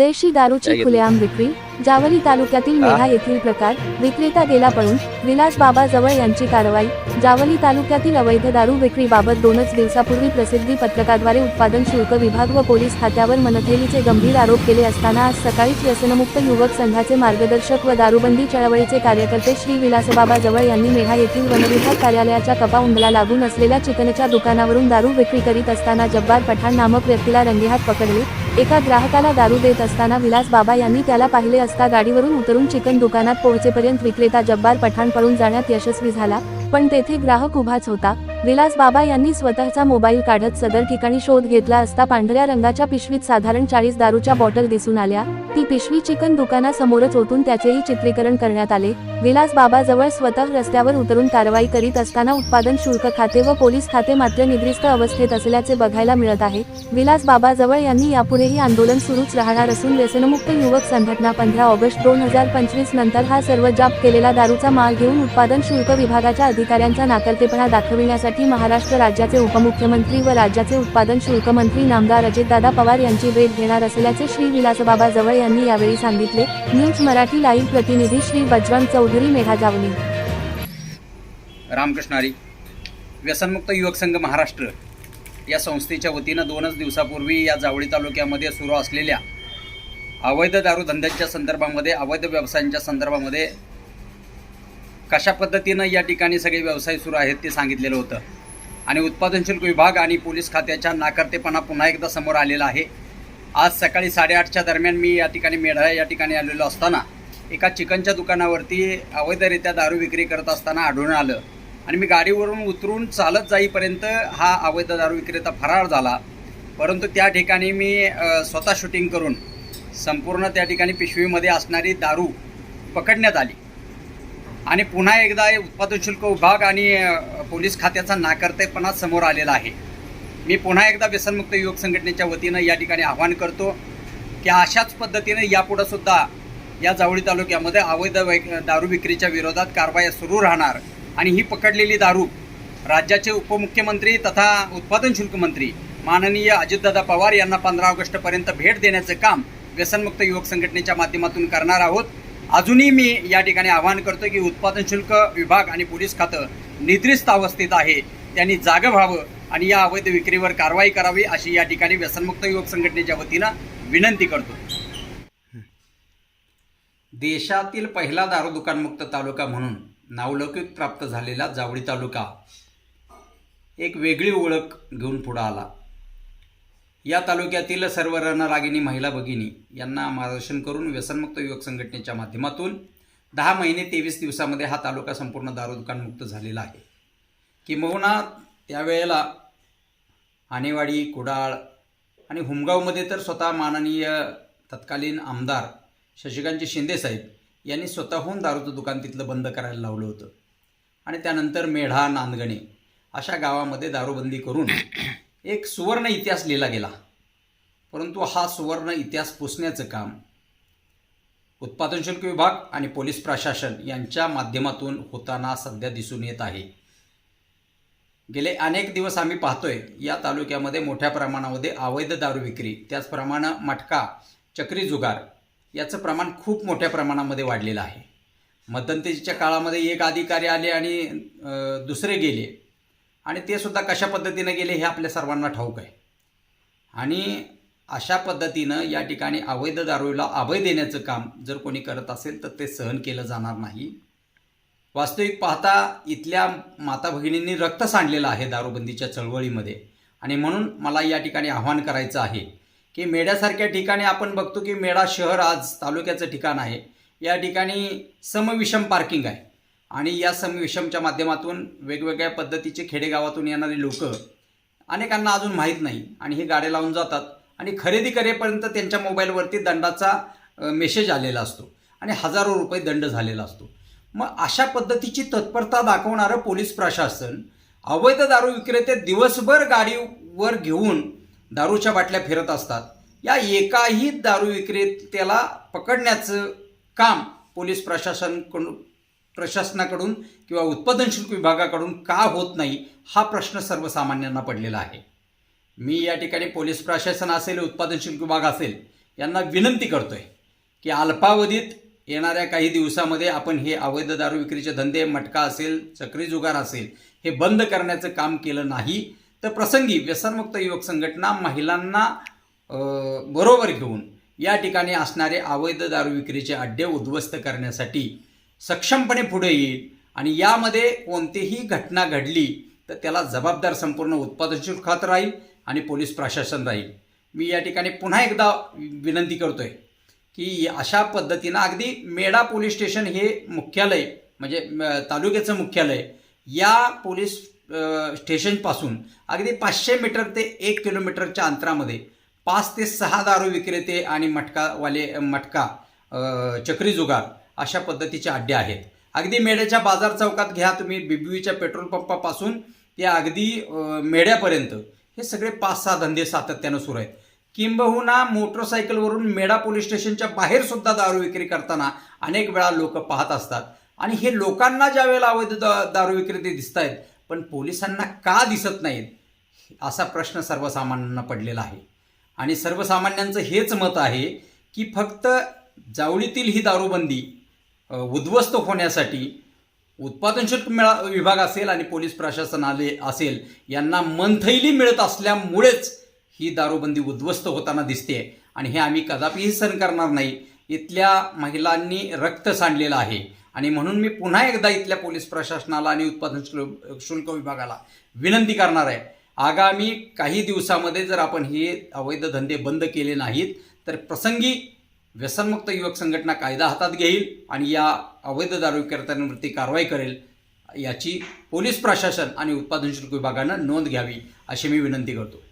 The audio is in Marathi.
देशी दारूची खुलेआम विक्री जावली तालुक्यातील मेढा येथील प्रकार विक्रेता गेला पळून विलास बाबा जवळ यांची कारवाई जावली तालुक्यातील अवैध दारू विक्रीबाबत दोनच दिवसापूर्वी प्रसिद्धी पत्रकाद्वारे उत्पादन शुल्क विभाग व पोलीस खात्यावर मनथेलीचे गंभीर आरोप केले असताना आज सकाळीच व्यसनमुक्त युवक संघाचे मार्गदर्शक व दारूबंदी चळवळीचे कार्यकर्ते श्री विलासबाबा जवळ यांनी मेढा येथील वनविभाग कार्यालयाच्या कपा उंडला लागून असलेल्या चिकनच्या दुकानावरून दारू विक्री करीत असताना जब्बार पठाण नामक व्यक्तीला रंगेहात पकडले. एका ग्राहकाला दारू देत असताना विलास बाबा यांनी त्याला पाहिले असता गाडीवरून उतरून चिकन दुकानात पोहोचेपर्यंत विक्रेता जब्बार पठाण पळून जाण्यात यशस्वी झाला. पण तेथे ग्राहक उभाच होता. विलास बाबा यांनी स्वतःचा मोबाईल काढत सदर ठिकाणी शोध घेतला असता पांढऱ्या रंगाच्या पिशवीत साधारण चाळीस दारूच्या बॉटल दिसून आल्या. ती पिशवी चिकन दुकानासमोरच ओतून त्याचेही चित्रीकरण करण्यात आले. विलास बाबा जवळ स्वतः रस्त्यावर उतरून कारवाई करीत असताना उत्पादन शुल्क खाते व पोलीस खाते मात्र निद्रिस्त अवस्थेत असल्याचे बघायला मिळत आहे. विलास बाबा जवळ यांनी यापुढेही आंदोलन सुरूच राहणार असून व्यसनमुक्त युवक संघटना पंधरा ऑगस्ट दोन हजार पंचवीस नंतर हा सर्व जाप केलेला दारूचा माल घेऊन उत्पादन शुल्क विभागाच्या अधिकाऱ्यांचा नाकर्तेपणा दाखविण्यासाठी महाराष्ट्र राज्याचे उपमुख्यमंत्री व राज्याचे उत्पादन शुल्क मंत्री नामदार अजितदादा पवार यांची भेट घेणार असल्याचे श्री विलासबाबा जवळ यांनी यावेळी सांगितले. न्यूज मराठी लाईव्ह प्रतिनिधी श्री बजरंग चौधरी मेढा जावली रामकृष्णारी व्यसनमुक्त युवक संघ महाराष्ट्र या संस्थेच्या वतीनं दोनच दिवसापूर्वी या जावळी तालुक्यामध्ये सुरू असलेल्या अवैध दारू धंद्यांच्या संदर्भामध्ये अवैध व्यवसायांच्या संदर्भामध्ये कशा पद्धतीनं या ठिकाणी सगळे व्यवसाय सुरू आहेत ते सांगितलेलं होतं. आणि उत्पादन शुल्क विभाग आणि पोलीस खात्याच्या नाकर्तेपणा पुन्हा एकदा समोर आलेला आहे. आज सकाळी साडेआठच्या दरम्यान मी या ठिकाणी मेढा या ठिकाणी आलेलो असताना एका चिकनच्या दुकानावरती अवैधरित्या दारू विक्री करत असताना आढळून आलं. आणि मी गाडीवरून उतरून चालत जाईपर्यंत हा अवैध दारू विक्रेता फरार झाला. परंतु त्या ठिकाणी मी स्वतः शूटिंग करून संपूर्ण त्या ठिकाणी पिशवीमध्ये असणारी दारू पकडण्यात आली. आणि पुन्हा एकदा हे उत्पादन शुल्क विभाग आणि पोलीस खात्याचा नाकर्तेपणा समोर आलेला आहे. मी पुन्हा एकदा व्यसनमुक्त युवक संघटनेच्या वतीनं या ठिकाणी आवाहन करतो की अशाच पद्धतीने यापुढं सुद्धा या जावळी तालुक्यामध्ये अवैध वै- दारू विक्रीच्या विरोधात कारवाया सुरू राहणार आणि ही पकडलेली दारू राज्याचे उपमुख्यमंत्री तथा उत्पादन शुल्क मंत्री माननीय अजितदादा पवार यांना पंधरा ऑगस्टपर्यंत भेट देण्याचं काम व्यसनमुक्त युवक संघटनेच्या माध्यमातून करणार आहोत. अजूनही मी या ठिकाणी आवाहन करतो की उत्पादन शुल्क विभाग आणि पोलीस खातं निद्रिस्त अवस्थेत आहे. त्यांनी जागं व्हावं आणि या अवैध विक्रीवर कारवाई करावी अशी या ठिकाणी व्यसनमुक्त युवक संघटनेच्या वतीनं विनंती करतो. देशातील पहिला दारू दुकानमुक्त तालुका म्हणून नावलौकिक प्राप्त झालेला जावळी तालुका एक वेगळी ओळख घेऊन पुढं आला. या तालुक्यातील सर्व रणरागिणी महिला भगिनी यांना मार्गदर्शन करून व्यसनमुक्त युवक संघटनेच्या माध्यमातून दहा महिने तेवीस दिवसामध्ये हा तालुका संपूर्ण दारू दुकानमुक्त झालेला आहे. किंबहुना त्यावेळेला आणेवाडी कुडाळ आणि हुमगावमध्ये तर स्वतः माननीय तत्कालीन आमदार शशिकांतजी शिंदेसाहेब यांनी स्वतःहून दारूचं दुकान तिथलं बंद करायला लावलं होतं. आणि त्यानंतर मेढा नांदगणे अशा गावामध्ये दारूबंदी करून एक सुवर्ण इतिहास लिहिला गेला. परंतु हा सुवर्ण इतिहास पुसण्याचं काम उत्पादन शुल्क विभाग आणि पोलीस प्रशासन यांच्या माध्यमातून होताना सध्या दिसून येत आहे. गेले अनेक दिवस आम्ही पाहतोय या तालुक्यामध्ये मोठ्या प्रमाणामध्ये अवैध दारू विक्री त्याचप्रमाणे मटका चक्री जुगार याचं प्रमाण खूप मोठ्या प्रमाणामध्ये वाढलेलं आहे. मध्यंतरीच्या काळामध्ये एक अधिकारी आले आणि दुसरे गेले. आणि ते सुद्धा कशा पद्धतीनं गेले हे आपल्या सर्वांना ठाऊक आहे. आणि अशा पद्धतीनं या ठिकाणी अवैध दारूला अभय देण्याचं काम जर कोणी करत असेल तर ते सहन केलं जाणार नाही. वास्तविक पाहता इथल्या माता भगिनींनी रक्त सांडलेलं आहे दारूबंदीच्या चळवळीमध्ये. आणि म्हणून मला या ठिकाणी आव्हान करायचं आहे की मेढ्यासारख्या ठिकाणी आपण बघतो की मेढा शहर आज तालुक्याचं ठिकाण आहे. या ठिकाणी समविषम पार्किंग आहे. आणि या समविषमच्या माध्यमातून वेगवेगळ्या पद्धतीचे खेडेगावातून येणारे लोक अनेकांना अजून माहीत नाही आणि हे गाड्या लावून जातात आणि खरेदी करेपर्यंत त्यांच्या मोबाईलवरती दंडाचा मेसेज आलेला असतो आणि हजारो रुपये दंड झालेला असतो. मग अशा पद्धतीची तत्परता दाखवणारं पोलीस प्रशासन अवैध दारू विक्रेते दिवसभर गाडीवर घेऊन दारूच्या बाटल्या फिरत असतात. या एकाही दारू विक्रेत्याला पकडण्याचं काम पोलीस प्रशासनकडून प्रशासनाकडून किंवा उत्पादन शुल्क विभागाकडून का होत नाही हा प्रश्न सर्वसामान्यांना पडलेला आहे. मी या ठिकाणी पोलीस प्रशासन असेल उत्पादन शुल्क विभाग असेल यांना विनंती करतोय की अल्पावधीत येणाऱ्या काही दिवसामध्ये आपण हे अवैध दारू विक्रीचे धंदे मटका असेल चक्री जुगार असेल हे बंद करण्याचं काम केलं नाही तर प्रसंगी व्यसनमुक्त युवक संघटना महिलांना बरोबर घेऊन या ठिकाणी असणारे अवैध दारू विक्रीचे अड्डे उद्ध्वस्त करण्यासाठी सक्षमपणे पुढे येईल आणि यामध्ये कोणतीही घटना घडली तर त्याला जबाबदार संपूर्ण उत्पादनशील खात राहील आणि पोलीस प्रशासन राहील. मी या ठिकाणी पुन्हा एकदा विनंती करतोय की अशा पद्धतीनं अगदी मेडा पोलीस स्टेशन हे मुख्यालय म्हणजे तालुक्याचं मुख्यालय या पोलीस स्टेशनपासून अगदी पाचशे मीटर ते एक किलोमीटरच्या अंतरामध्ये पाच ते सहा दारू विक्रेते आणि मटकावाले मटका चक्री जुगार अशा पद्धतीचे अड्डे आहेत. अगदी मेढ्याच्या बाजार चौकात घ्या तुम्ही बिबवीच्या पेट्रोल पंपापासून ते अगदी मेढ्यापर्यंत. हे सगळे पाच सहा धंदे सातत्यानं सुरू आहेत. किंबहुना मोटरसायकलवरून मेढा पोलीस स्टेशनच्या बाहेर सुद्धा दारू विक्री करताना अनेक वेळा लोक पाहत असतात. आणि हे लोकांना ज्या वेळेला अवैध दारू विक्रेते दिसत आहेत पण पोलिसांना का दिसत नाहीत? असा प्रश्न सर्वसामान्यांना पडलेला आहे. आणि सर्वसामान्यांचं हेच मत आहे की फक्त जावळीतील ही दारूबंदी उद्ध्वस्त होण्यासाठी उत्पादन शुल्क मिळा विभाग असेल आणि पोलीस प्रशासन आले असेल यांना मनथैली मिळत असल्यामुळेच ही दारूबंदी उद्ध्वस्त होताना दिसते. आणि हे आम्ही कदापिही सहन करणार नाही. इथल्या महिलांनी रक्त सांडलेलं आहे. आणि म्हणून मी पुन्हा एकदा इथल्या पोलीस प्रशासनाला आणि उत्पादन शुल्क शुल्क विभागाला विनंती करणार आहे. आगामी काही दिवसामध्ये जर आपण हे अवैध धंदे बंद केले नाहीत तर प्रसंगी व्यसनमुक्त युवक संघटना कायदा हातात घेईल आणि या अवैध दारू विक्रेत्यांवरती कारवाई करेल याची पोलीस प्रशासन आणि उत्पादन शुल्क विभागानं नोंद घ्यावी अशी मी विनंती करतो.